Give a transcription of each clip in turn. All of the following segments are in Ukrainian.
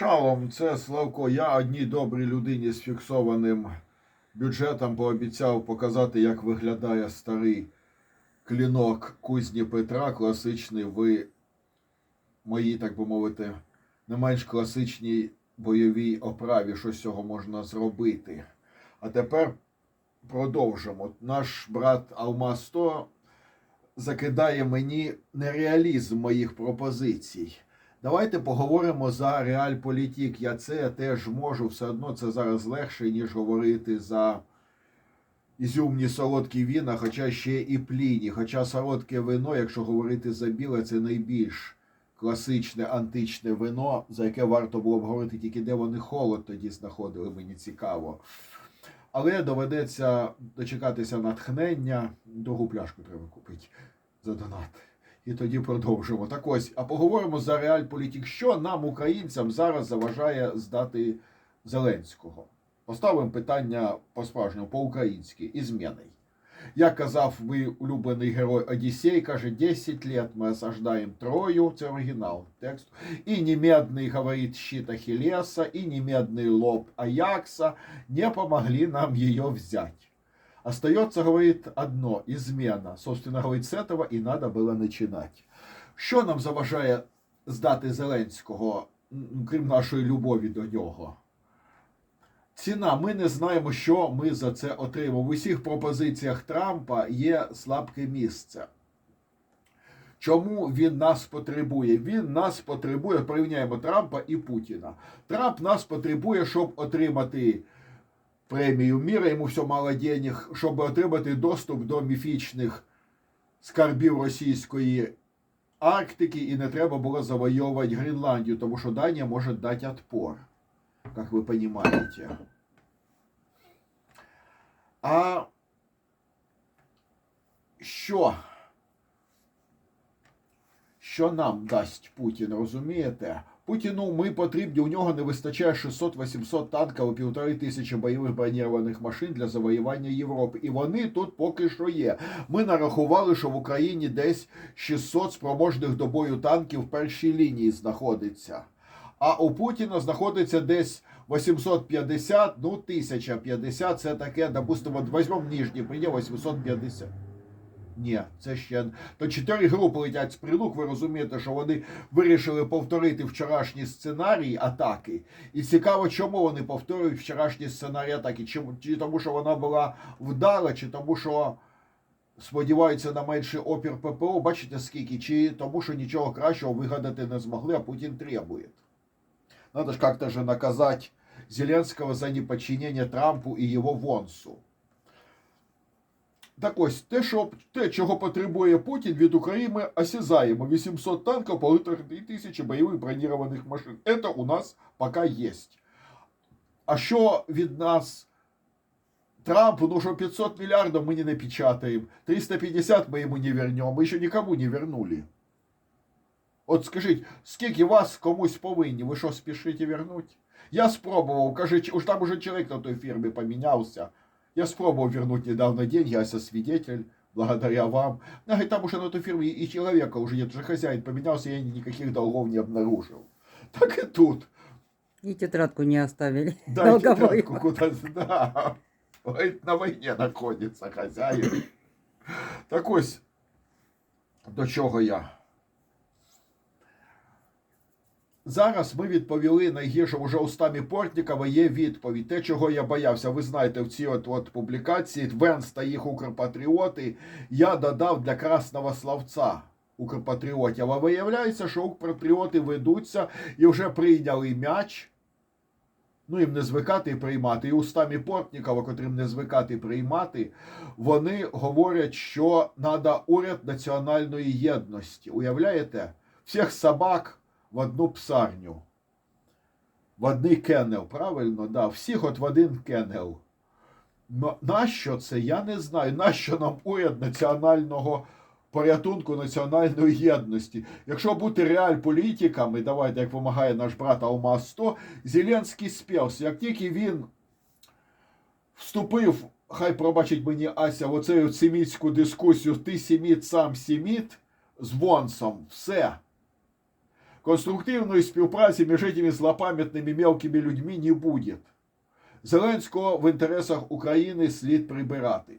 Шалом, це Славко. Я одній добрій людині з фіксованим бюджетом пообіцяв показати, як виглядає старий клінок кузні Петра, класичний в моїй, так би мовити, не менш класичній бойовій оправі, що з цього можна зробити. А тепер продовжимо. Наш брат Алмаз 100 закидає мені нереалізм моїх пропозицій. Давайте поговоримо за реальполітік. Я це теж можу. Все одно це зараз легше, ніж говорити за ізюмні солодкі віна, хоча ще і пліні. Хоча солодке вино, якщо говорити за біле, це найбільш класичне античне вино, за яке варто було б говорити тільки де вони холод тоді знаходили, мені цікаво. Але доведеться дочекатися натхнення. Другу пляшку треба купити за донат. І тоді продовжимо. Так ось, а поговоримо за реальполітик. Що нам, українцям, зараз заважає здати Зеленського? Поставимо питання по-справжньому, по-українськи, ізміний. Як казав мій улюблений герой Одіссей, каже, 10 лет ми осаждаємо Трою, це оригінал тексту, і немедний, говорить, щит Ахиллеса, і немедний лоб Аякса не помогли нам ее взять. Остается, говорит, одно – измена. Собственно, говорить, з этого і надо було починати. Що нам заважає здати Зеленського, крім нашої любові до нього? Ціна. Ми не знаємо, що ми за це отримаємо. В усіх пропозиціях Трампа є слабке місце. Чому він нас потребує? Він нас потребує, порівняємо Трампа і Путіна. Трамп нас потребує, щоб отримати премію міра, йому все мало денег, щоб отримати доступ до міфічних скарбів російської Арктики, і не треба було завойовувати Гренландію, тому що Данія може дати отпор, як ви розумієте. А що? Що нам дасть Путін, розумієте? Путіну ми потрібні, у нього не вистачає 600-800 танків і півтори тисячі бойових бронірованих машин для завоювання Європи. І вони тут поки що є. Ми нарахували, що в Україні десь 600 спроможних до бою танків в першій лінії знаходиться. А у Путіна знаходиться десь 850, ну 1050, це таке, допустимо, візьмемо нижній приділ 850. Ні, це ще то чотири групи летять з прилук. Ви розумієте, що вони вирішили повторити вчорашній сценарій атаки. І цікаво, чому вони повторюють вчорашній сценарій атаки. Чи, чи тому, що вона була вдала, чи тому, що сподіваються на менший опір ППО. Бачите скільки, чи тому, що нічого кращого вигадати не змогли, а Путін требує. Надо ж как-то же наказать Зеленского за неподчинение Трампу і його Вонсу. Так ось, те, що, те, чого потребує Путін від України, осязаємо. 800 танків, полутора тисячі бойових бронірованих машин. Це у нас поки є. А що від нас Трампу, ну що 500 мільярдів ми не напечатаємо, 350 ми йому не вернемо, ми ще нікому не вернули. От скажіть, скільки вас комусь повинні, ви що спішите вернуть? Я спробував, кажуть, уж там уже чоловік на той фірмі помінявся. Я спробовал вернуть недавно деньги, я свидетель, благодаря вам. Ну, говорит, там уже на той фирме и человека уже нет, уже хозяин поменялся, я никаких долгов не обнаружил. Так и тут. И тетрадку не оставили. Дайте долговую. тетрадку куда да. Говорит, на войне находится хозяин. Так ось, до чого я? Зараз ми відповіли найгірше вже устами Портнікова є відповідь. Те, чого я боявся, ви знаєте, в цій от, от публікації Венс та їх Укрпатріоти я додав для красного словця Укрпатріотів. А виявляється, що Укрпатріоти ведуться і вже прийняли м'яч. Ну, їм не звикати приймати. І устами Портнікова, котрим не звикати приймати, вони говорять, що треба уряд національної єдності. Уявляєте? Всіх собак в одну псарню. В одний кенел, правильно? Да, всіх от в один кенел. Нащо це? Я не знаю. Нащо нам уряд національного порятунку, національної єдності? Якщо бути реальполітиками, давайте, як вимагає наш брат Алмаз 100, Зеленський співся. Як тільки він вступив, хай пробачить мені Ася, в оцю семітську дискусію, ти семіт, сам семіт з Вонсом, все Конструктивної співпраці між этими злопам'ятними мелкими людьми не буде. Зеленського в інтересах України слід прибирати.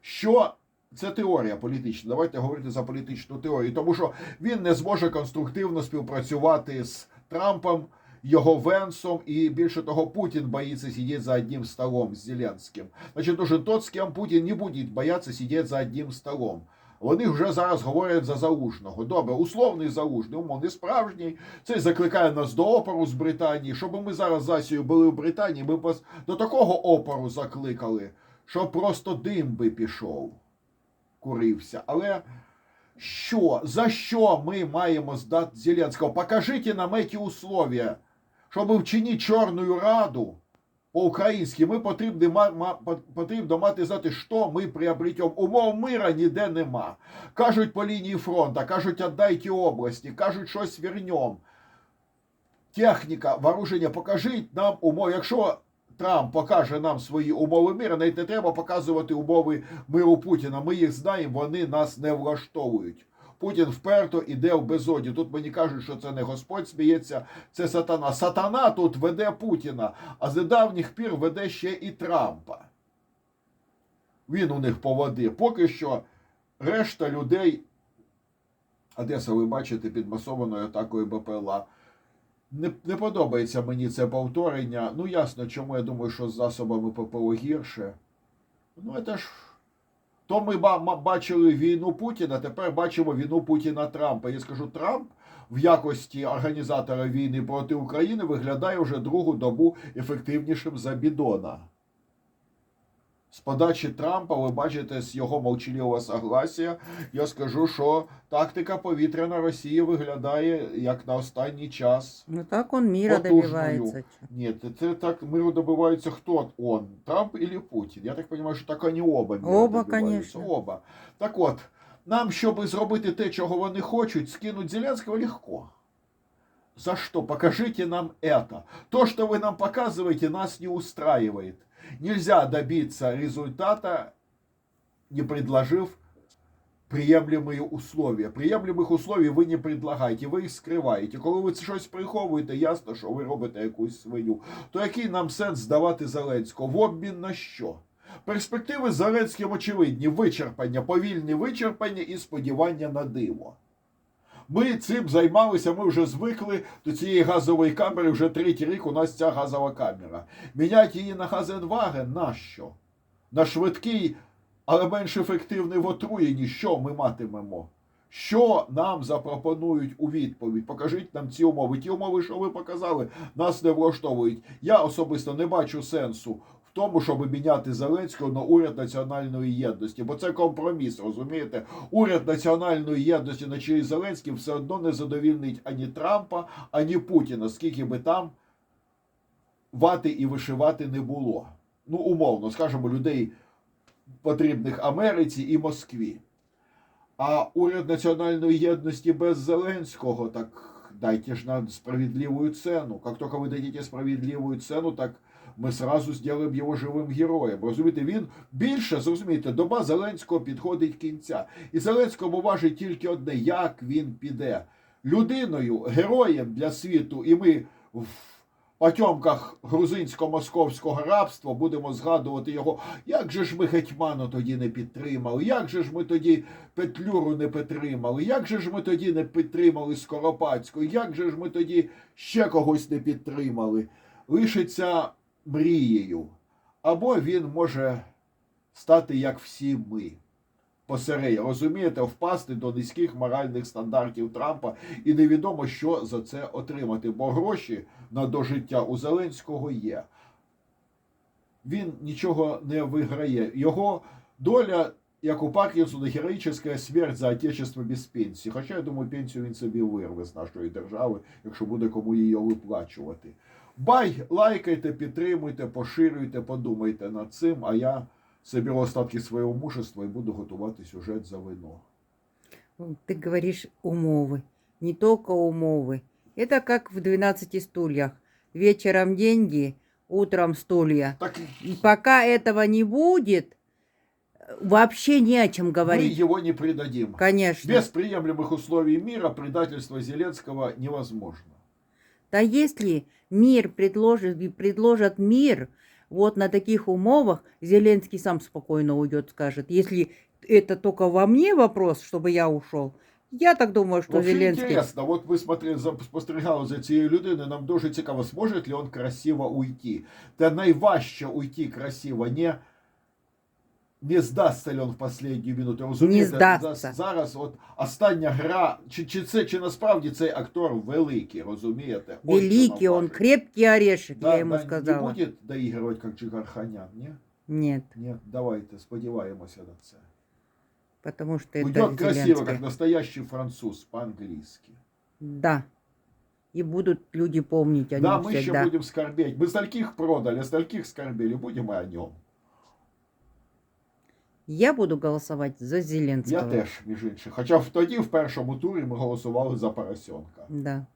Що це теорія політична? Давайте говорити за політичну теорію, тому що він не зможе конструктивно співпрацювати з Трампом, його Венсом, і більше того, Путін боїться сидіти за одним столом з Зеленським. Значить, нужен тот, з ким Путін не буде боятися сидіти за одним столом. Вони вже зараз говорять за залужного. Добре, условний залужний, умовний справжній. Цей закликає нас до опору з Британії. Щоб ми зараз з Асією були в Британії, ми б вас до такого опору закликали, що просто дим би пішов, курився. Але що, за що ми маємо здати Зеленського? Покажіть нам ці условия. Щоб вчинити Чорну Раду по-українськи, ми ма- потрібно мати знати, що ми приобретемо. Умов мира ніде нема. Кажуть по лінії фронту, кажуть, віддайте області, кажуть, щось вернем. Техніка, вооруження, покажіть нам умови. Якщо Трамп покаже нам свої умови миру, навіть не треба показувати умови миру Путіна. Ми їх знаємо, вони нас не влаштовують. Путін вперто іде в безоді. Тут мені кажуть, що це не Господь сміється, це сатана. Сатана тут веде Путіна, а з недавніх пір веде ще і Трампа. Він у них поводи. Поки що решта людей, Одеса, ви бачите, під масованою атакою БПЛА. Не, не подобається мені це повторення. Ну, ясно, чому я думаю, що з засобами ППО гірше. Ну, це ж. То ми ба- бачили війну Путіна, тепер бачимо війну Путіна Трампа. Я скажу, Трамп в якості організатора війни проти України виглядає вже другу добу ефективнішим за Бідона. З подачі Трампа, ви бачите, з його мовчаливого согласія, я скажу, що тактика повітряна Росії виглядає як на останній час. Ну так он мира Потужную. добивается. чё. Нет, это так миру добиваются кто он, Трамп или Путин? Я так понимаю, що так они оба миру Оба, добиваються. конечно. Оба. Так от, нам, щоб зробити те, чого вони хочуть, скинуть Зеленського легко. За что? Покажите нам это. То, что вы нам показываете, нас не устраивает. Нельзя добиться результата, не предложив приемлемые условия. Приемлемих условий ви не предлагаєте, ви їх скриваєте. Коли ви щось приховуєте, ясно, що ви робите якусь свиню. То який нам сенс здавати Зеленського? В обмін на що? Перспективи з Зеленським очевидні: вичерпання, повільне вичерпання і сподівання на диво. Ми цим займалися, ми вже звикли до цієї газової камери. Вже третій рік у нас ця газова камера. Міняти її на Газенваген нащо? На швидкий, але менш ефективний в отруєнні, що ми матимемо? Що нам запропонують у відповідь? Покажіть нам ці умови. Ті умови, що ви показали, нас не влаштовують. Я особисто не бачу сенсу тому, щоб міняти Зеленського на уряд національної єдності, бо це компроміс, розумієте? Уряд національної єдності на чолі Зеленським все одно не задовільнить ані Трампа, ані Путіна, скільки би там вати і вишивати не було. Ну, умовно, скажімо, людей потрібних Америці і Москві. А уряд національної єдності без Зеленського, так дайте ж нам справедливую цену. Как только ви дадите справедливую цену, так ми сразу зробимо його живим героєм. Розумієте, він більше, зрозумієте, доба Зеленського підходить кінця. І Зеленському важить тільки одне, як він піде. Людиною, героєм для світу, і ми в потьомках грузинсько-московського рабства будемо згадувати його. Як же ж ми гетьману тоді не підтримали? Як же ж ми тоді Петлюру не підтримали? Як же ж ми тоді не підтримали Скоропадську? Як же ж ми тоді ще когось не підтримали? Лишиться мрією. Або він може стати як всі ми. Посередині, розумієте, впасти до низьких моральних стандартів Трампа, і невідомо, що за це отримати, бо гроші на дожиття у Зеленського є. Він нічого не виграє. Його доля, як у Паркінсона, героїчна смерть за отечество без пенсії. Хоча я думаю, пенсію він собі вирве з нашої держави, якщо буде кому її виплачувати. Бай, лайкайте, підтримуйте, поширюйте, подумайте над цим. А я соберу остатки свого мужества і буду готувати сюжет за вино. Ты говоришь умовы. Не только умовы. Это как в 12 стульях. Вечером деньги, утром стулья. Так И пока этого не будет, Вообще не о чем Мы говорить. его не предадим. Конечно. Без приемлемых условий мира предательство Зеленского невозможно. Да если мир предложит, предложат мир, вот на таких умовах Зеленский сам спокойно уйдет, скажет. Если это только во мне вопрос, чтобы я ушел, я так думаю, что Вообще Зеленский... інтересно, от ви спостерігали за цією людиною, нам дуже цікаво, зможе ли він красиво уйти. Та найважче уйти красиво, не, не здасться ли він в останню минуту. Розумієте, здасться. За- зараз от остання гра, чи, чи, це, чи насправді цей актор великий, розумієте? От що Великий нам он, важить. крепкий орешек, Да, я ему да, сказала. Не буде доігрувати, як Джигарханян, ні? Нет, Ні, давайте, сподіваємося на це. потому что это Уйдет красиво, Зеленский. как настоящий француз, по-английски. Да. И будут люди помнить о Да, нем мы еще всегда. будем скорбеть. Мы стольких продали, стольких скорбели, будем и о нем. Я буду голосувати за Зеленського. Я теж, між іншим. Хоча в тоді, в першому турі, ми голосували за Поросенка. Да.